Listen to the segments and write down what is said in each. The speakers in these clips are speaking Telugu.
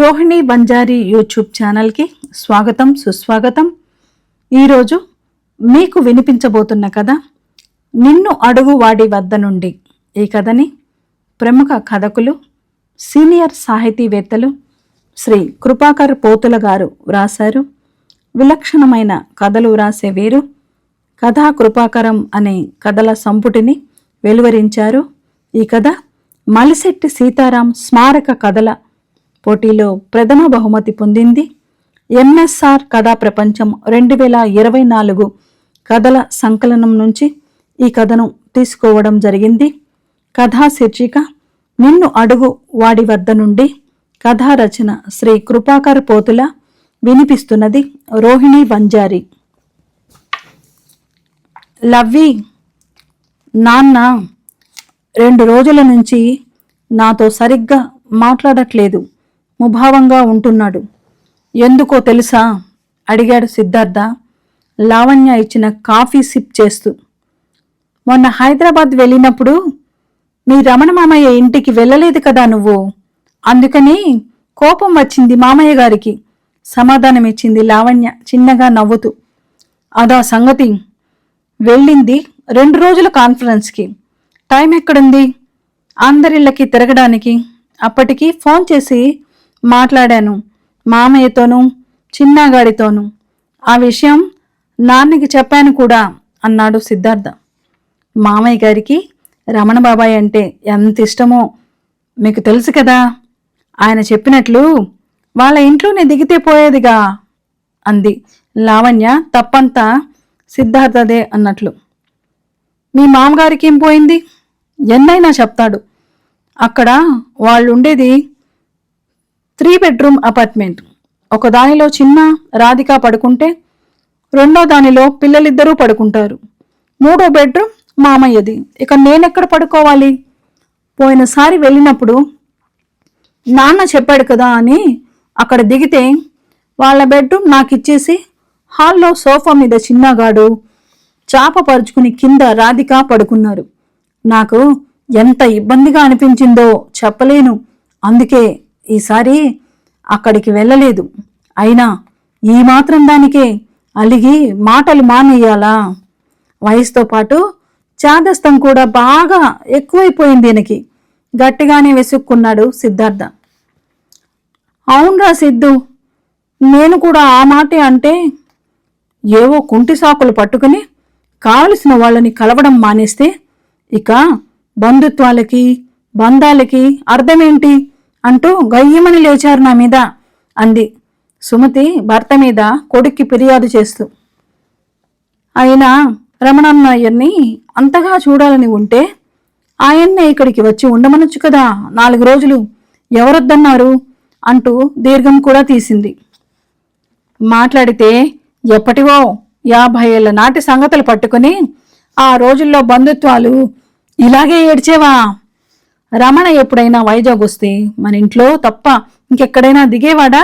రోహిణి బంజారీ యూట్యూబ్ ఛానల్కి స్వాగతం సుస్వాగతం. ఈరోజు మీకు వినిపించబోతున్న కథ నిన్ను అడుగు వాడి వద్ద నుండి. ఈ కథని ప్రముఖ కథకులు సీనియర్ సాహితీవేత్తలు శ్రీ కృపాకర్ పోతుల గారు వ్రాశారు. విలక్షణమైన కథలు వ్రాసే వీరు కథా కృపాకరం అనే కథల సంపుటిని వెలువరించారు. ఈ కథ మలిశెట్టి సీతారాం స్మారక కథల పోటీలో ప్రథమ బహుమతి పొందింది. ఎంఎస్ఆర్ కథా ప్రపంచం రెండు వేల ఇరవై నాలుగు కథల సంకలనం నుంచి ఈ కథను తీసుకోవడం జరిగింది. కథా శీర్షిక నిన్ను అడుగు వాడి వద్ద నుండి కథా రచన శ్రీ కృపాకర్ పోతుల వినిపిస్తున్నది రోహిణి బంజారి లవ్వి నాన్న రెండు రోజుల నుంచి నాతో సరిగ్గా మాట్లాడట్లేదు. ముభావంగా ఉంటున్నాడు. ఎందుకో తెలుసా? అడిగాడు సిద్ధార్థ. లావణ్య ఇచ్చిన కాఫీ సిప్ చేస్తూ. మొన్న హైదరాబాద్ వెళ్ళినప్పుడు మీ రమణ మామయ్య ఇంటికి వెళ్ళలేదు కదా నువ్వు? అందుకని కోపం వచ్చింది మామయ్య గారికి. సమాధానమిచ్చింది లావణ్య చిన్నగా నవ్వుతూ. అదా సంగతి. వెళ్ళింది రెండు రోజుల కాన్ఫరెన్స్కి. టైం ఎక్కడుంది? అందరిళ్ళకి తిరగడానికి. అప్పటికి ఫోన్ చేసి మాట్లాడాను. మామయ్యతోనూ చిన్నగాడితోనూ. ఆ విషయం నాన్నకి చెప్పాను కూడా అన్నాడు సిద్ధార్థ. మామయ్య గారికి రమణ బాబాయ్ అంటే ఎంత ఇష్టమో మీకు తెలుసు కదా. ఆయన చెప్పినట్లు వాళ్ళ ఇంట్లోనే దిగితే పోయేదిగా అంది. లావణ్య తప్పంతా సిద్ధార్థదే అన్నట్లు. మీ మామగారికి ఏం పోయింది? ఎన్నైనా చెప్తాడు. అక్కడ వాళ్ళు ఉండేది త్రీ బెడ్రూమ్ అపార్ట్మెంట్. ఒక దానిలో చిన్న రాధిక పడుకుంటే రెండో దానిలో పిల్లలిద్దరూ పడుకుంటారు. మూడో బెడ్రూమ్ మామయ్యది. ఇక నేనెక్కడ పడుకోవాలి? పోయినసారి వెళ్ళినప్పుడు నాన్న చెప్పాడు కదా అని అక్కడ దిగితే వాళ్ళ బెడ్రూమ్ నాకు ఇచ్చేసి హాల్లో సోఫా మీద చిన్నగాడు చాప పరుచుకుని కింద రాధిక పడుకున్నారు. నాకు ఎంత ఇబ్బందిగా అనిపించిందో చెప్పలేను. అందుకే ఈసారి అక్కడికి వెళ్ళలేదు. అయినా ఈ మాత్రం దానికే అలిగి మాటలు మానేయాలా? వయసుతో పాటు చాదస్తం కూడా బాగా ఎక్కువైపోయింది ఈయనకి. గట్టిగానే వెసుక్కున్నాడు సిద్ధార్థ. అవునరా సిద్ధు నేను కూడా ఆ మాటే అంటే ఏవో కుంటి సాకులు పట్టుకుని కావలసిన వాళ్ళని కలవడం మానేస్తే ఇక బంధుత్వాలకి బంధాలకి అర్థమేంటి? అంటూ గయ్యమని లేచారు నా మీద అంది. సుమతి భర్త మీద కొడుక్కి ఫిర్యాదు చేస్తూ. అయినా రమణన్నయ్యని అంతగా చూడాలని ఉంటే ఆయన్నే ఇక్కడికి వచ్చి ఉండమనొచ్చు కదా నాలుగు రోజులు. ఎవరొద్దన్నారు? అంటూ దీర్ఘం కూడా తీసింది. మాట్లాడితే ఎప్పటివో యాభై ఏళ్ళ నాటి సంగతులు పట్టుకుని ఆ రోజుల్లో బంధుత్వాలు ఇలాగే ఏడ్చేవా? రమణ ఎప్పుడైనా వైజాగ్ వస్తే మన ఇంట్లో తప్ప ఇంకెక్కడైనా దిగేవాడా?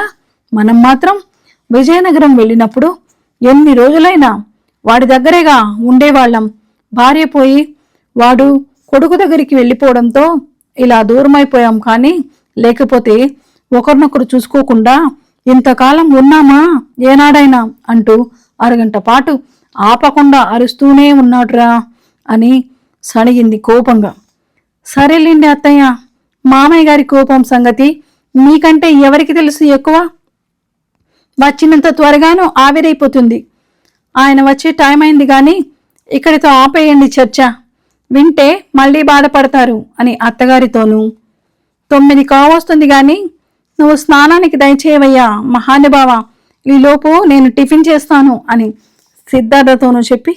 మనం మాత్రం విజయనగరం వెళ్ళినప్పుడు ఎన్ని రోజులైనా వాడి దగ్గరేగా ఉండేవాళ్ళం. భార్య పోయి వాడు కొడుకు దగ్గరికి వెళ్ళిపోవడంతో ఇలా దూరమైపోయాం కానీ లేకపోతే ఒకరినొకరు చూసుకోకుండా ఇంతకాలం ఉన్నామా? ఏనాడైనా అంటూ అరగంట పాటు ఆపకుండా అరుస్తూనే ఉన్నాడురా అని సణిగింది కోపంగా. సరేలేండి అత్తయ్య. మామయ్య గారి కోపం సంగతి మీకంటే ఎవరికి తెలుసు ఎక్కువ? వచ్చినంత త్వరగాను ఆవిరైపోతుంది. ఆయన వచ్చే టైం అయింది కానీ ఇక్కడితో ఆపేయండి చర్చ. వింటే మళ్ళీ బాధపడతారు అని అత్తగారితోనూ. తొమ్మిది కావస్తుంది కానీ నువ్వు స్నానానికి దయచేయవయ్యా మహానుభావ. ఈలోపు నేను టిఫిన్ చేస్తాను అని సిద్ధార్థతోనూ చెప్పి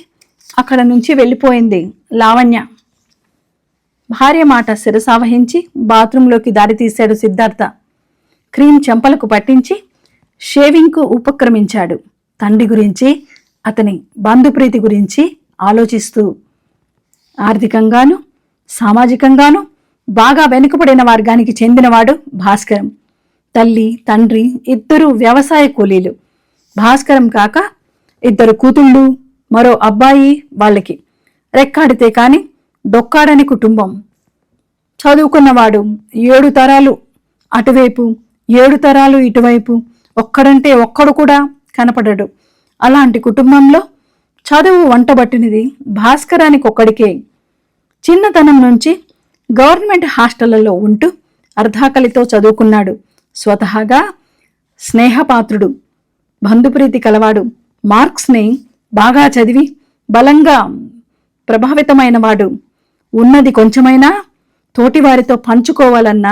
అక్కడ నుంచి వెళ్ళిపోయింది లావణ్య. భార్య మాట శిరసావహించి బాత్రూంలోకి దారితీశాడు సిద్ధార్థ. క్రీమ్ చెంపలకు పట్టించి షేవింగ్కు ఉపక్రమించాడు. తండ్రి గురించి అతని బంధుప్రీతి గురించి ఆలోచిస్తూ ఆర్థికంగాను సామాజికంగాను బాగా వెనుకబడిన వర్గానికి చెందినవాడు భాస్కరం. తల్లి తండ్రి ఇద్దరు వ్యవసాయ కూలీలు. భాస్కరం కాక ఇద్దరు కూతుళ్ళు మరో అబ్బాయి వాళ్ళకి. రెక్కాడితే కానీ డొక్కాడని కుటుంబం. చదువుకున్నవాడు ఏడు తరాలు. అటువైపు ఏడు తరాలు ఇటువైపు ఒక్కడంటే ఒక్కడు కూడా కనపడడు. అలాంటి కుటుంబంలో చదువు వంటబట్టినది భాస్కరానికి ఒక్కడికే చిన్నతనం నుంచి గవర్నమెంట్ హాస్టళ్ళలో ఉంటూ అర్ధాకలితో చదువుకున్నాడు. స్వతహాగా స్నేహపాత్రుడు బంధుప్రీతి కలవాడు. మార్క్స్ని బాగా చదివి బలంగా ప్రభావితమైనవాడు. ఉన్నది కొంచెమైనా తోటివారితో పంచుకోవాలన్న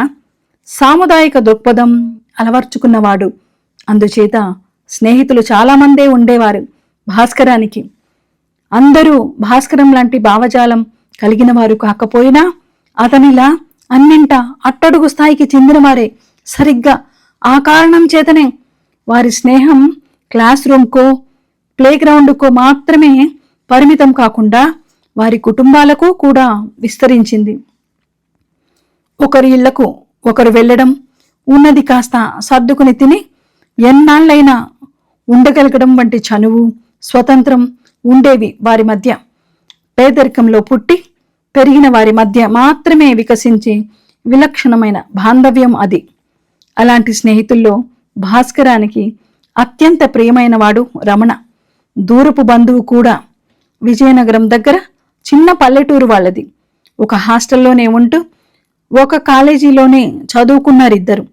సాముదాయిక దృక్పథం అలవర్చుకున్నవాడు. అందుచేత స్నేహితులు చాలామందే ఉండేవారు భాస్కరానికి. అందరూ భాస్కరం లాంటి భావజాలం కలిగిన వారు కాకపోయినా అతనిలా అన్నింట అట్టడుగు స్థాయికి చెందినవారే సరిగ్గా ఆ కారణం చేతనే వారి స్నేహం క్లాస్ రూమ్కో ప్లేగ్రౌండ్కో మాత్రమే పరిమితం కాకుండా వారి కుటుంబాలకు కూడా విస్తరించింది. ఒకరి ఇళ్ళకు ఒకరు వెళ్ళడం ఉన్నది కాస్త సర్దుకుని తిని ఎన్నాళ్ళైనా ఉండగలగడం వంటి చనువు స్వతంత్రం ఉండేవి వారి మధ్య. పేదరికంలో పుట్టి పెరిగిన వారి మధ్య మాత్రమే వికసించే విలక్షణమైన బాంధవ్యం అది. అలాంటి స్నేహితుల్లో భాస్కరానికి అత్యంత ప్రియమైన వాడు రమణ. దూరపు బంధువు కూడా విజయనగరం దగ్గర చిన్న పల్లెటూరు వాళ్ళది. ఒక హాస్టల్లోనే ఉంటూ ఒక కాలేజీలోనే చదువుకున్నారు ఇద్దరు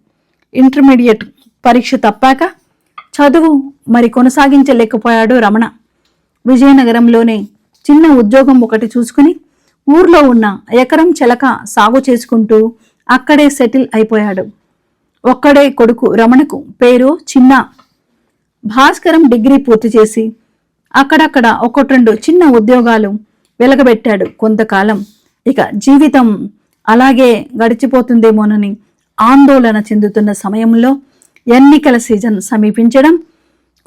ఇంటర్మీడియట్ పరీక్ష తప్పాక చదువు మరి కొనసాగించలేకపోయాడు రమణ. విజయనగరంలోనే చిన్న ఉద్యోగం ఒకటి చూసుకుని ఊర్లో ఉన్న ఎకరం చెలక సాగు చేసుకుంటూ అక్కడే సెటిల్ అయిపోయాడు. ఒక్కడే కొడుకు రమణకు పేరు చిన్న. భాస్కరం డిగ్రీ పూర్తి చేసి అక్కడక్కడ ఒకటి రెండు చిన్న ఉద్యోగాలు వెలగబెట్టాడు కొంతకాలం. ఇక జీవితం అలాగే గడిచిపోతుందేమోనని ఆందోళన చెందుతున్న సమయంలో ఎన్నికల సీజన్ సమీపించడం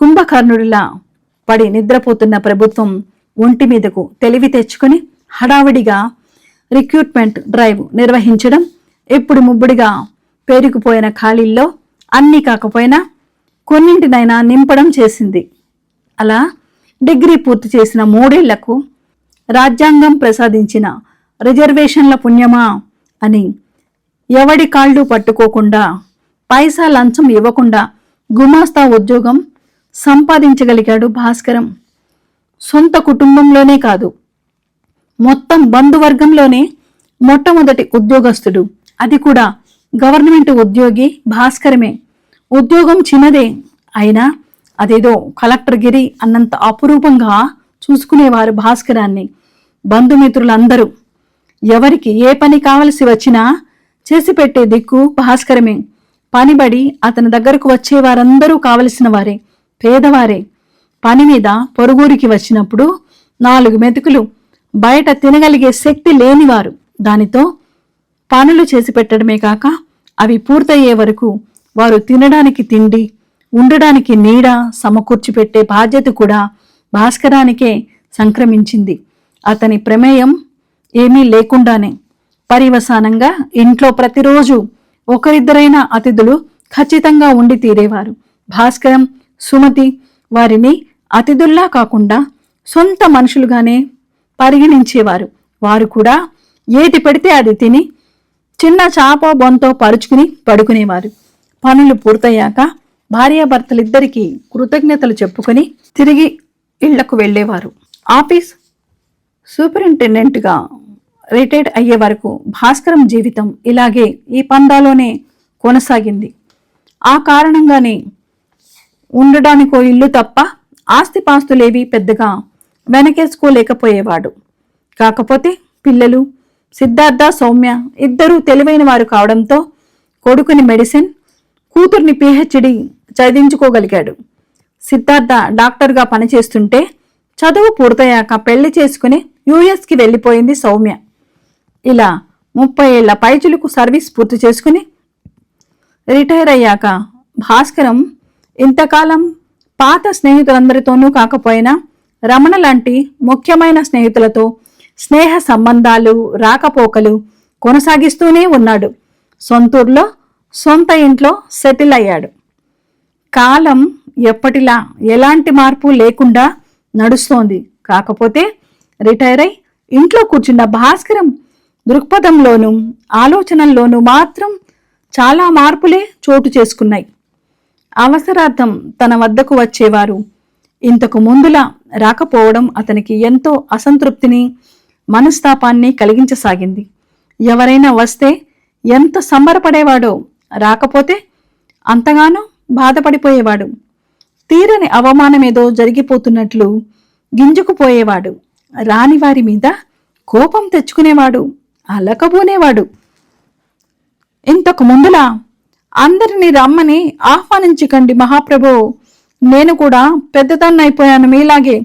కుంభకర్ణుడిలా పడి నిద్రపోతున్న ప్రభుత్వం ఒంటి మీదకు తెలివి తెచ్చుకొని హడావిడిగా రిక్రూట్మెంట్ డ్రైవ్ నిర్వహించడం ఇప్పుడు ముబ్బుడిగా పేరుకుపోయిన ఖాళీల్లో అన్నీ కాకపోయినా కొన్నింటినైనా నింపడం చేసింది. అలా డిగ్రీ పూర్తి చేసిన మూడేళ్ళకు రాజ్యాంగం ప్రసాదించిన రిజర్వేషన్ల పుణ్యమా అని ఎవడి కాళ్ళు పట్టుకోకుండా పైసా లంచం ఇవ్వకుండా గుమాస్తా ఉద్యోగం సంపాదించగలిగాడు భాస్కరం. సొంత కుటుంబంలోనే కాదు మొత్తం బంధువర్గంలోనే మొట్టమొదటి ఉద్యోగస్తుడు. అది కూడా గవర్నమెంట్ ఉద్యోగి భాస్కరమే. ఉద్యోగం చిన్నదే అయినా అదేదో కలెక్టర్ గిరి అన్నంత అపురూపంగా చూసుకునేవారు భాస్కరాన్ని. బంధుమిత్రులందరూ ఎవరికి ఏ పని కావలసి వచ్చినా చేసి పెట్టే దిక్కు భాస్కరమే. పనిబడి అతని దగ్గరకు వచ్చే వారందరూ కావలసిన వారే పేదవారే. పని మీద పొరుగురికి వచ్చినప్పుడు నాలుగు మెతుకులు బయట తినగలిగే శక్తి లేనివారు. దానితో పనులు చేసి పెట్టడమే కాక అవి పూర్తయ్యే వరకు వారు తినడానికి తిండి ఉండడానికి నీడ సమకూర్చి పెట్టే బాధ్యత కూడా భాస్కరానికే సంక్రమించింది. అతని ప్రమేయం ఏమీ లేకుండానే పర్యవసానంగా ఇంట్లో ప్రతిరోజు ఒకరిద్దరైన అతిథులు ఖచ్చితంగా ఉండి తీరేవారు. భాస్కరం సుమతి వారిని అతిథుల్లా కాకుండా సొంత మనుషులుగానే పరిగణించేవారు. వారు కూడా ఏది పెడితే అది తిని చిన్న చాప బొంతో పరుచుకుని పడుకునేవారు. పనులు పూర్తయ్యాక భార్యాభర్తలిద్దరికీ కృతజ్ఞతలు చెప్పుకొని తిరిగి ఇళ్ళకు వెళ్ళేవారు. ఆఫీస్ సూపరింటెండెంట్గా రిటైర్డ్ అయ్యే వరకు భాస్కరం జీవితం ఇలాగే ఈ పందాలోనే కొనసాగింది. ఆ కారణంగానే ఉండడానికో ఇల్లు తప్ప ఆస్తిపాస్తులేవి పెద్దగా వెనకేసుకోలేకపోయేవాడు. కాకపోతే పిల్లలు సిద్ధార్థ సౌమ్య ఇద్దరూ తెలివైన వారు కావడంతో కొడుకుని మెడిసిన్ కూతుర్ని పిహెచ్డి చదివించుకోగలిగాడు. సిద్ధార్థ డాక్టర్గా పనిచేస్తుంటే చదువు పూర్తయ్యాక పెళ్ళి చేసుకుని యుఎస్కి వెళ్ళిపోయింది సౌమ్య. ఇలా ముప్పై ఏళ్ళ పైచులకు సర్వీస్ పూర్తి చేసుకుని రిటైర్ అయ్యాక భాస్కరం ఇంతకాలం పాత స్నేహితులందరితోనూ కాకపోయినా రమణ లాంటి ముఖ్యమైన స్నేహితులతో స్నేహ సంబంధాలు రాకపోకలు కొనసాగిస్తూనే ఉన్నాడు. సొంతూరులో సొంత ఇంట్లో సెటిల్ అయ్యాడు. కాలం ఎప్పటిలా ఎలాంటి మార్పు లేకుండా నడుస్తోంది. కాకపోతే రిటైర్ అయి ఇంట్లో కూర్చున్న భాస్కరం దృక్పథంలోనూ ఆలోచనల్లోనూ మాత్రం చాలా మార్పులే చోటు చేసుకున్నాయి. అవసరార్థం తన వద్దకు వచ్చేవారు. ఇంతకు ముందులా రాకపోవడం అతనికి ఎంతో అసంతృప్తిని మనస్తాపాన్ని కలిగించసాగింది. ఎవరైనా వస్తే ఎంత సంబరపడేవాడో రాకపోతే అంతగానో బాధపడిపోయేవాడు. తీరని అవమానమేదో జరిగిపోతున్నట్లు గింజుకుపోయేవాడు రానివారి మీద కోపం తెచ్చుకునేవాడు. అలకబోనేవాడు. ఇంతకు ముందులా అందరినీ రమ్మని ఆహ్వానించకండి మహాప్రభు. నేను కూడా పెద్దదాన్నైపోయాను మీలాగే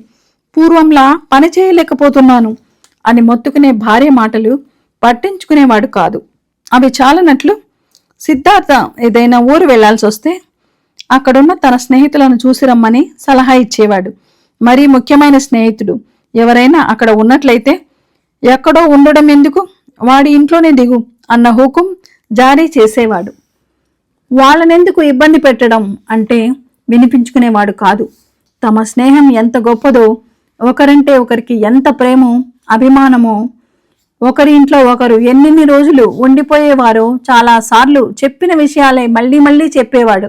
పూర్వంలా పని చేయలేకపోతున్నాను అని మొత్తుకునే భార్య మాటలు పట్టించుకునేవాడు కాదు. అవి చాలనట్లు సిద్ధార్థ ఏదైనా ఊరు వెళ్ళాల్సి వస్తే అక్కడున్న తన స్నేహితులను చూసి రమ్మని సలహా ఇచ్చేవాడు. మరీ ముఖ్యమైన స్నేహితుడు. ఎవరైనా అక్కడ ఉన్నట్లయితే ఎక్కడో ఉండడం ఎందుకు? వాడి ఇంట్లోనే దిగు అన్న హుకుం జారీ చేసేవాడు. వాళ్ళనెందుకు ఇబ్బంది పెట్టడం అంటే వినిపించుకునేవాడు కాదు. తమ స్నేహం ఎంత గొప్పదో ఒకరంటే ఒకరికి ఎంత ప్రేమో అభిమానమో ఒకరి ఇంట్లో ఒకరు ఎన్నెన్ని రోజులు ఉండిపోయేవారో చాలా సార్లు చెప్పిన విషయాలే మళ్ళీ మళ్ళీ చెప్పేవాడు.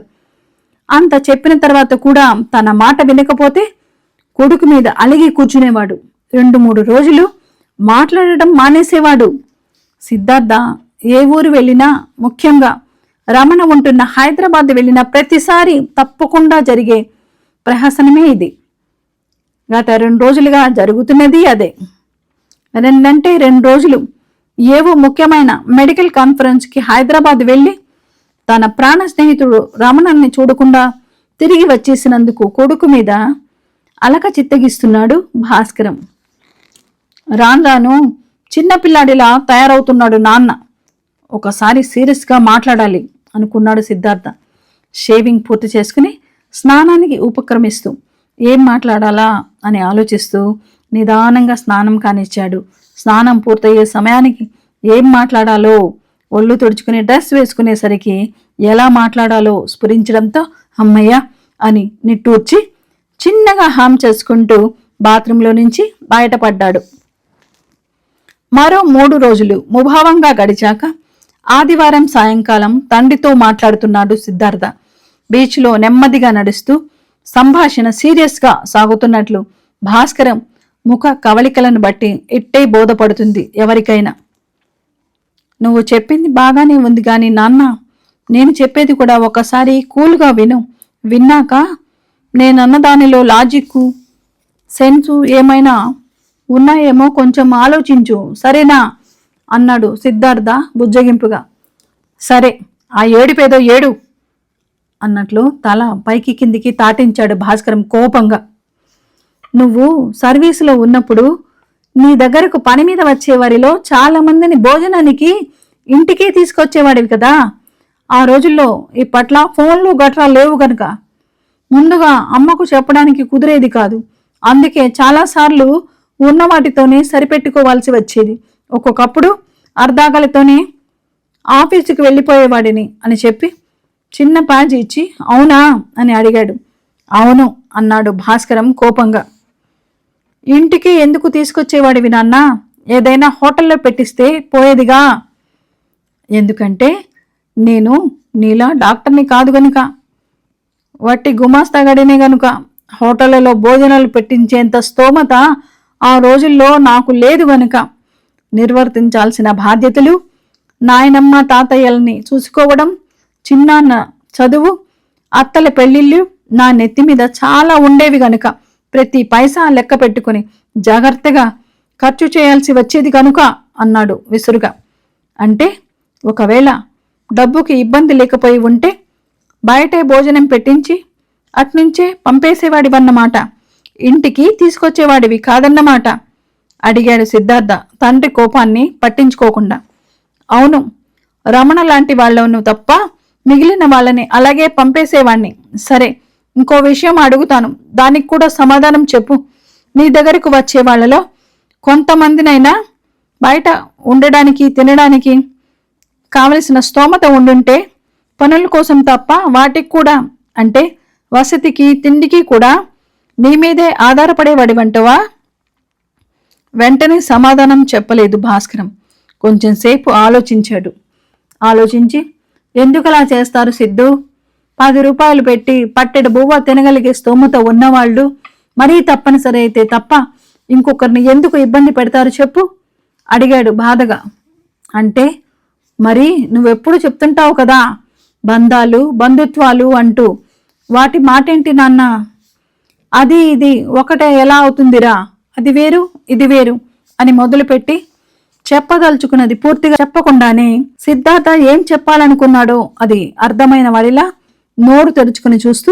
అంత చెప్పిన తర్వాత కూడా తన మాట వినకపోతే కొడుకు మీద అలిగి కూర్చునేవాడు. రెండు మూడు రోజులు మాట్లాడటం మానేసేవాడు. సిద్ధార్థ ఏ ఊరు వెళ్ళినా ముఖ్యంగా రమణ ఉంటున్న హైదరాబాద్ వెళ్ళిన ప్రతిసారి తప్పకుండా జరిగే ప్రహసనమే ఇది. గత రెండు రోజులుగా జరుగుతున్నది అదే. రెండంటే రెండు రోజులు. ఏవో ముఖ్యమైన మెడికల్ కాన్ఫరెన్స్కి హైదరాబాద్ వెళ్ళి తన ప్రాణ స్నేహితుడు రమణాన్ని చూడకుండా తిరిగి వచ్చేసినందుకు కొడుకు మీద అలక చిత్తగిస్తున్నాడు భాస్కరం. రాను రాను చిన్నపిల్లాడిలా తయారవుతున్నాడు నాన్న. ఒకసారి సీరియస్గా మాట్లాడాలి అనుకున్నాడు సిద్ధార్థ. షేవింగ్ పూర్తి చేసుకుని స్నానానికి ఉపక్రమిస్తూ ఏం మాట్లాడాలా అని ఆలోచిస్తూ నిదానంగా స్నానం కానిచ్చాడు. స్నానం పూర్తయ్యే సమయానికి ఏం మాట్లాడాలో ఒళ్ళు తుడుచుకుని డ్రెస్ వేసుకునేసరికి ఎలా మాట్లాడాలో స్ఫురించడంతో అమ్మయ్య అని నిట్టూర్చి చిన్నగా హామ్ చేసుకుంటూ బాత్రూంలో నుంచి బయటపడ్డాడు. మరో మూడు రోజులు ముభావంగా గడిచాక ఆదివారం సాయంకాలం తండ్రితో మాట్లాడుతున్నాడు సిద్ధార్థ. బీచ్లో నెమ్మదిగా నడుస్తూ సంభాషణ సీరియస్గా సాగుతున్నట్లు భాస్కరం ముఖ కవలికలను బట్టి ఇట్టే బోధపడుతుంది ఎవరికైనా. నువ్వు చెప్పింది బాగానే ఉంది కానీ నాన్న నేను చెప్పేది కూడా ఒకసారి కూల్గా విను. విన్నాక నేనన్న దానిలో లాజిక్కు సెన్సు ఏమైనా ఉన్నాయేమో కొంచెం ఆలోచించు. సరేనా? అన్నాడు సిద్ధార్థ బుజ్జగింపుగా. సరే ఆ ఏడుపేదో ఏడు అన్నట్లు తల పైకి కిందికి తాటించాడు భాస్కరం కోపంగా. నువ్వు సర్వీసులో ఉన్నప్పుడు నీ దగ్గరకు పని మీద వచ్చేవారిలో చాలా మందిని భోజనానికి ఇంటికే తీసుకొచ్చేవాడివి కదా. ఆ రోజుల్లో ఇప్పట్లా ఫోన్లు గట్రా లేవు గనుక. ముందుగా అమ్మకు చెప్పడానికి కుదిరేది కాదు. అందుకే చాలాసార్లు ఉన్న వాటితోనే సరిపెట్టుకోవాల్సి వచ్చేది. ఒక్కొక్కప్పుడు అర్ధాకలితోనే ఆఫీసుకి వెళ్ళిపోయేవాడిని అని చెప్పి చిన్న ప్యాజ్ ఇచ్చి అవునా? అని అడిగాడు. అవును అన్నాడు భాస్కరం కోపంగా. ఇంటికి ఎందుకు తీసుకొచ్చేవాడివి నాన్న? ఏదైనా హోటల్లో పెట్టిస్తే పోయేదిగా? ఎందుకంటే నేను నీలా డాక్టర్ని కాదు గనుక. వట్టి గుమాస్తా గడినే గనుక. హోటళ్ళలో భోజనాలు పెట్టించేంత స్తోమత ఆ రోజుల్లో నాకు లేదు గనుక. నిర్వర్తించాల్సిన బాధ్యతలు నాయనమ్మ తాతయ్యల్ని చూసుకోవడం చిన్నాన్న చదువు అత్తల పెళ్ళిళ్ళు నా నెత్తి మీద చాలా ఉండేవి గనుక. ప్రతి పైసా లెక్క పెట్టుకుని జాగ్రత్తగా ఖర్చు చేయాల్సి వచ్చేది కనుక అన్నాడు విసురుగా. అంటే ఒకవేళ డబ్బుకి ఇబ్బంది లేకపోయి ఉంటే బయటే భోజనం పెట్టించి అట్నుంచే పంపేసేవాడివన్నమాట. ఇంటికి తీసుకొచ్చేవాడివి కాదన్నమాట అడిగాడు సిద్ధార్థ తండ్రి కోపాన్ని పట్టించుకోకుండా. అవును రమణ లాంటి వాళ్ళను తప్ప మిగిలిన వాళ్ళని అలాగే పంపేసేవాణ్ణి. సరే ఇంకో విషయం అడుగుతాను. దానికి కూడా సమాధానం చెప్పు. నీ దగ్గరకు వచ్చే వాళ్ళలో కొంతమందినైనా బయట ఉండడానికి తినడానికి కావలసిన స్తోమత ఉండుంటే పనుల కోసం తప్ప వాటికి కూడా అంటే వసతికి తిండికి కూడా నీ మీదే ఆధారపడేవాడివంటవా వెంటనే సమాధానం చెప్పలేదు భాస్కరం. కొంచెంసేపు ఆలోచించాడు. ఆలోచించి ఎందుకలా చేస్తారు సిద్ధు? పది రూపాయలు పెట్టి పట్టెడు బువ్వ తినగలిగే స్తోమత ఉన్నవాళ్ళు మరీ తప్పనిసరి అయితే తప్ప ఇంకొకరిని ఎందుకు ఇబ్బంది పెడతారు చెప్పు? అడిగాడు బాధగా. అంటే మరి నువ్వెప్పుడు చెప్తుంటావు కదా? బంధాలు బంధుత్వాలు అంటూ. వాటి మాటేంటి నాన్న? అది ఇది ఒకటే ఎలా అవుతుందిరా? అది వేరు ఇది వేరు అని మొదలుపెట్టి చెప్పదలుచుకున్నది పూర్తిగా చెప్పకుండానే సిద్ధార్థ ఏం చెప్పాలనుకున్నాడో అది అర్థమైన వాడిలా నోరు తెరుచుకుని చూస్తూ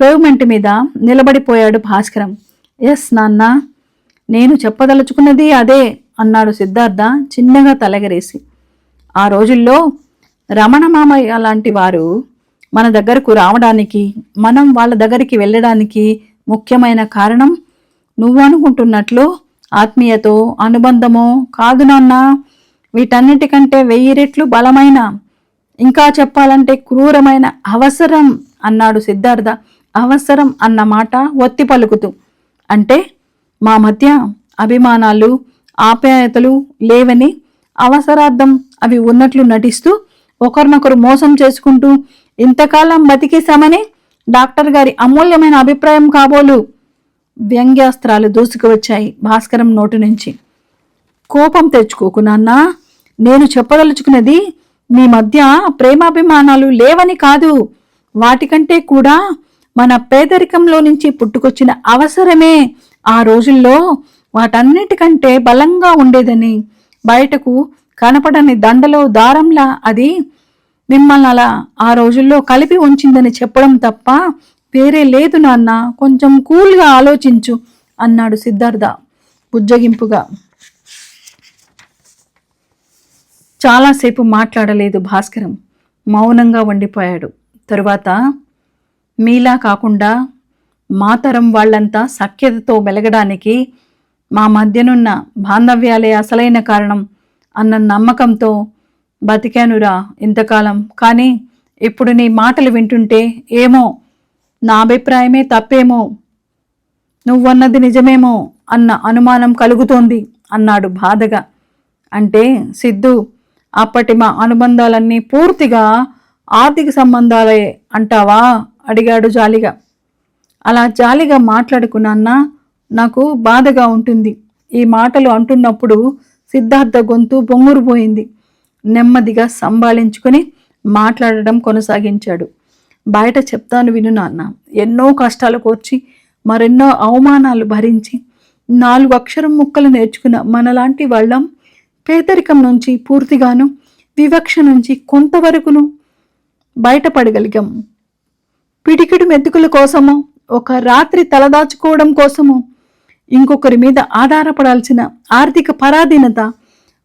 పేవ్మెంట్ మీద నిలబడిపోయాడు భాస్కరం. ఎస్ నాన్న నేను చెప్పదలుచుకున్నది అదే అన్నాడు సిద్ధార్థ చిన్నగా తలగరేసి. ఆ రోజుల్లో రమణ మామయ్య లాంటి వారు మన దగ్గరకు రావడానికి మనం వాళ్ళ దగ్గరికి వెళ్ళడానికి ముఖ్యమైన కారణం నువ్వు అనుకుంటున్నట్లు ఆత్మీయతో అనుబంధమో కాదు నాన్న. వీటన్నిటికంటే వెయ్యి రెట్లు బలమైన ఇంకా చెప్పాలంటే క్రూరమైన అవసరం అన్నాడు సిద్ధార్థ. అవసరం అన్న మాట ఒత్తి పలుకుతూ. అంటే మా మధ్య అభిమానాలు ఆప్యాయతలు లేవని అవసరార్థం అవి ఉన్నట్లు నటిస్తూ ఒకరినొకరు మోసం చేసుకుంటూ ఇంతకాలం బతికేశామని డాక్టర్ గారి అమూల్యమైన అభిప్రాయం కాబోలు. వ్యంగ్యాస్త్రాలు దూసుకువచ్చాయి భాస్కరం నోటి నుంచి. కోపం తెచ్చుకోకు నాన్న నేను చెప్పదలుచుకున్నది మీ మధ్య ప్రేమాభిమానాలు లేవని కాదు. వాటికంటే కూడా మన పేదరికంలో నుంచి పుట్టుకొచ్చిన అవసరమే ఆ రోజుల్లో వాటన్నిటికంటే బలంగా ఉండేదని. బయటకు కనపడని దండలో దారంలా అది మిమ్మల్ని అలా ఆ రోజుల్లో కలిపి ఉంచిందని చెప్పడం తప్ప వేరే లేదు నాన్న. కొంచెం కూల్గా ఆలోచించు అన్నాడు సిద్ధార్థ బుజ్జగింపుగా. చాలాసేపు మాట్లాడలేదు భాస్కరం. మౌనంగా వండిపోయాడు తరువాత మీలా కాకుండా మా తరం వాళ్ళంతా సఖ్యతతో మెలగడానికి మా మధ్యనున్న బాంధవ్యాలే అసలైన కారణం అన్న నమ్మకంతో బతికానురా ఇంతకాలం. కానీ ఇప్పుడు నీ మాటలు వింటుంటే ఏమో? నా అభిప్రాయమే తప్పేమో? నువ్వన్నది నిజమేమో? అన్న అనుమానం కలుగుతోంది అన్నాడు బాధగా. అంటే సిద్ధు అప్పటి మా అనుబంధాలన్నీ పూర్తిగా ఆర్థిక సంబంధాలే అంటావా? అడిగాడు జాలిగా. అలా జాలిగా మాట్లాడుకున్నాన్న నాకు బాధగా ఉంటుంది. ఈ మాటలు అంటున్నప్పుడు సిద్ధార్థ గొంతు బొంగురుపోయింది. నెమ్మదిగా సంభాళించుకుని మాట్లాడడం కొనసాగించాడు. బయట చెప్తాను విను నాన్న. ఎన్నో కష్టాలు కోర్చి మరెన్నో అవమానాలు భరించి నాలుగు అక్షరం ముక్కలు నేర్చుకున్న మనలాంటి వాళ్ళం పేదరికం నుంచి పూర్తిగాను వివక్ష నుంచి కొంతవరకును బయటపడగలిగాం. పిడికిడు మెతుకుల కోసమో ఒక రాత్రి తలదాచుకోవడం కోసమో ఇంకొకరి మీద ఆధారపడాల్సిన ఆర్థిక పరాధీనత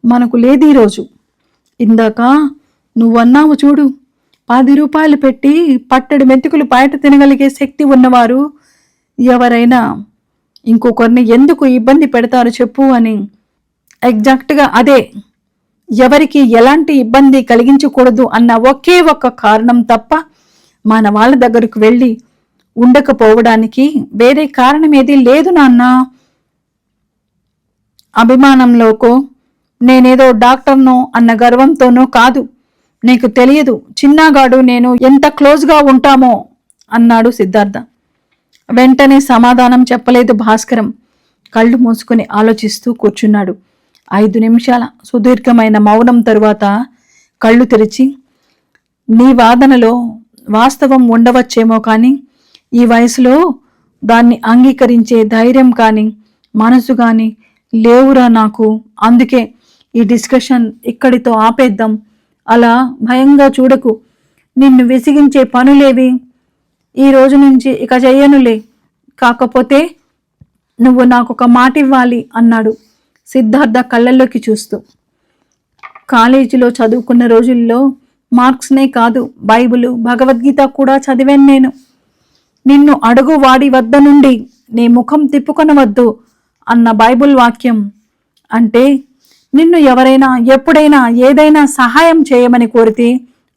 మనకు లేదు ఈరోజు. ఇందాక నువ్వన్నావు చూడు పది రూపాయలు పెట్టి పట్టడి మెతుకులు బయట తినగలిగే శక్తి ఉన్నవారు ఎవరైనా ఇంకొకరిని ఎందుకు ఇబ్బంది పెడతారు చెప్పు అని ఎగ్జాక్ట్గా అదే. ఎవరికి ఎలాంటి ఇబ్బంది కలిగించకూడదు అన్న ఒకే ఒక్క కారణం తప్ప మన వాళ్ళ దగ్గరకు వెళ్ళి ఉండకపోవడానికి వేరే కారణం ఏదీ లేదు నాన్న. అభిమానంలోకో నేనేదో డాక్టర్నో అన్న గర్వంతోనో కాదు. నీకు తెలియదు చిన్నగాడు నేను ఎంత క్లోజ్గా ఉంటామో అన్నాడు సిద్ధార్థ. వెంటనే సమాధానం చెప్పలేదు భాస్కరం. కళ్ళు మూసుకుని ఆలోచిస్తూ కూర్చున్నాడు. ఐదు నిమిషాల సుదీర్ఘమైన మౌనం తరువాత కళ్ళు తెరిచి నీ వాదనలో వాస్తవం ఉండవచ్చేమో కానీ ఈ వయసులో దాన్ని అంగీకరించే ధైర్యం కానీ మనసు కానీ లేవురా నాకు. అందుకే ఈ డిస్కషన్ ఇక్కడితో ఆపేద్దాం. అలా భయంగా చూడకు. నిన్ను విసిగించే పనులేవి ఈ రోజు నుంచి ఇక చెయ్యనులే కాకపోతే నువ్వు నాకు ఒక మాట ఇవ్వాలి అన్నాడు. సిద్ధార్థ కళ్ళల్లోకి చూస్తూ కాలేజీలో చదువుకున్న రోజుల్లో మార్క్స్నే కాదు బైబిలు భగవద్గీత కూడా చదివాను నేను. నిన్ను అడుగు వాడి వద్ద నుండి నీ ముఖం తిప్పుకొనవద్దు అన్న బైబుల్ వాక్యం. అంటే నిన్ను ఎవరైనా ఎప్పుడైనా ఏదైనా సహాయం చేయమని కోరితే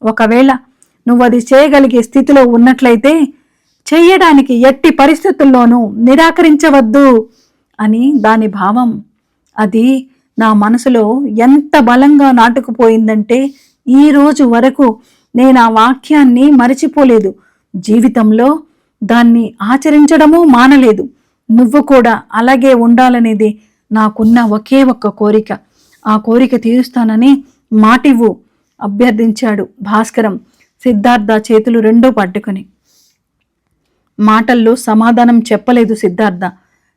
ఒకవేళ నువ్వు అది చేయగలిగే స్థితిలో ఉన్నట్లయితే చెయ్యడానికి ఎట్టి పరిస్థితుల్లోనూ నిరాకరించవద్దు అని దాని భావం. అది నా మనసులో ఎంత బలంగా నాటుకుపోయిందంటే ఈ రోజు వరకు నేను ఆ వాక్యాన్ని మరచిపోలేదు. జీవితంలో దాన్ని ఆచరించడము మానలేదు. నువ్వు కూడా అలాగే ఉండాలనేది నాకున్న ఒకే ఒక్క కోరిక. ఆ కోరిక తీరుస్తానని మాటివ్వు అభ్యర్థించాడు భాస్కరం సిద్ధార్థ చేతులు రెండూ పట్టుకుని. మాటల్లో సమాధానం చెప్పలేదు సిద్ధార్థ.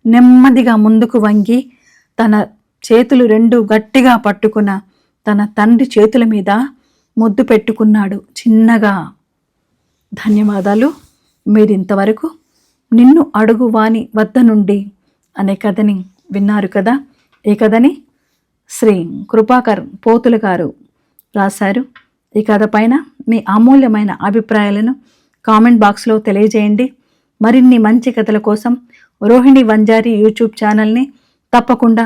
నెమ్మదిగా ముందుకు వంగి తన చేతులు రెండు గట్టిగా పట్టుకున్న తన తండ్రి చేతుల మీద ముద్దు పెట్టుకున్నాడు చిన్నగా. ధన్యవాదాలు. మీరు ఇంతవరకు నిన్ను అడుగు వాని వద్ద నుండి అనే కథని విన్నారు కదా? ఈ కథని శ్రీ కృపాకర్ పోతుల గారు రాశారు. ఈ కథ పైన మీ అమూల్యమైన అభిప్రాయాలను కామెంట్ బాక్స్లో తెలియజేయండి. మరిన్ని మంచి కథల కోసం రోహిణి వంజారి యూట్యూబ్ ఛానల్ని తప్పకుండా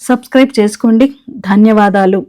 సబ్స్క్రైబ్ చేసుకోండి. ధన్యవాదాలు.